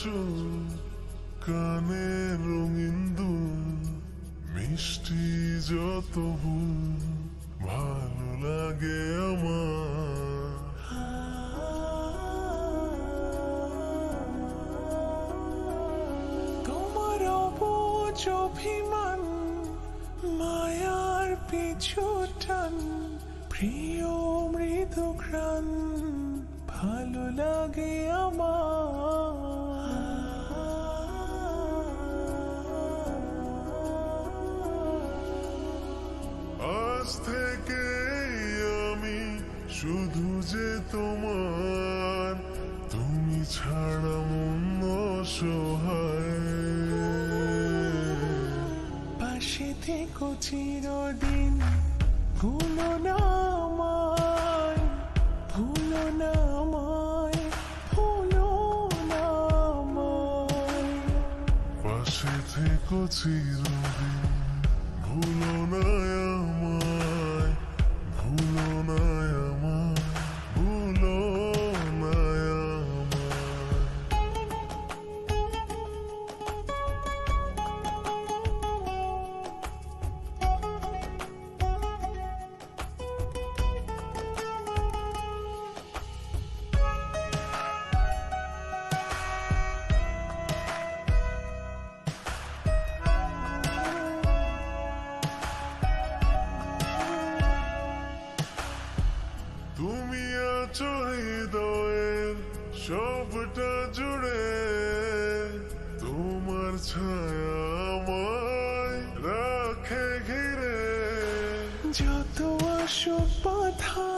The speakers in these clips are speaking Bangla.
চুল কানে রঙিন দুল, মিষ্টি যত ভালো লাগে আমার। তোমার অবুজ অভিমান, মায়ার পিছু টান, প্রিয় মৃদু ভালো লাগে আমার। শুধু যে তোমার তুমি ছাড়া মন সহায় পাশে থেকো চিরদিন ভুলো না আমায় ভুলো না আমায় ভুলো না আমায়। পাশে থেকো চিরদিন ভুলো না আমায়। তোমার ছায়া আমায় রাখে ঘিরে। যত আসুক বাধা,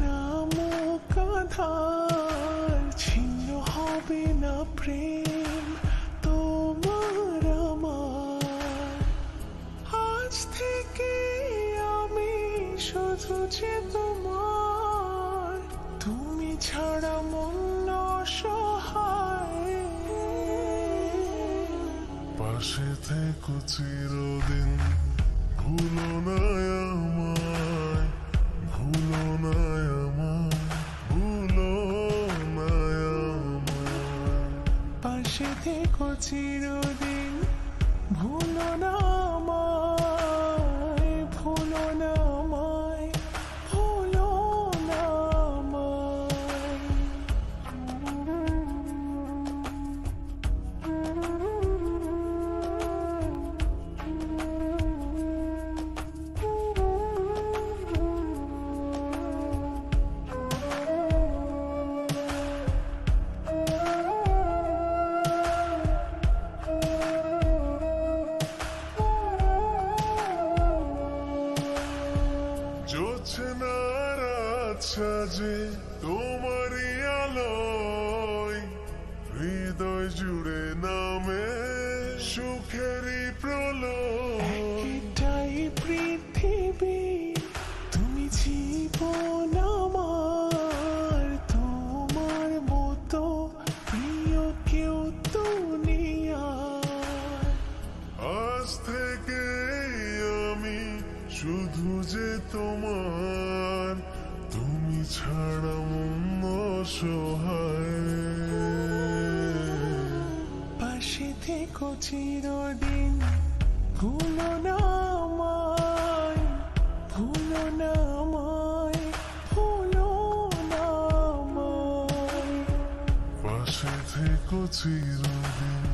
নামক আধার, ছিন্ন হবে না প্রেম তোমার আমার। আজ থেকে আমি শুধু যে তোমার, তুমি ছাড়া মন পাশে থেকো চিরদিন। ভুলো না আমায়, ভুলো না আমায়, ভুলো না আমায়। পাশে থেকো চিরদিন, ভুলো না আচ্ছা যে তোমারই আলোয় হৃদয় জুড়ে নামে সুখেরই প্রলয়। এটাই পৃথিবী তুমি জীবন আমার তোমার মতো প্রিয় কেউ দুনিয়ায় আজ থেকে আমি শুধু যে তোমার তুমি ছাড়া মন সহায়। পাশে থেকো চিরদিন, ভুলো না আমায়, ভুলো না আমায়, ভুলো না আমায়। পাশে থেকো চিরদিন।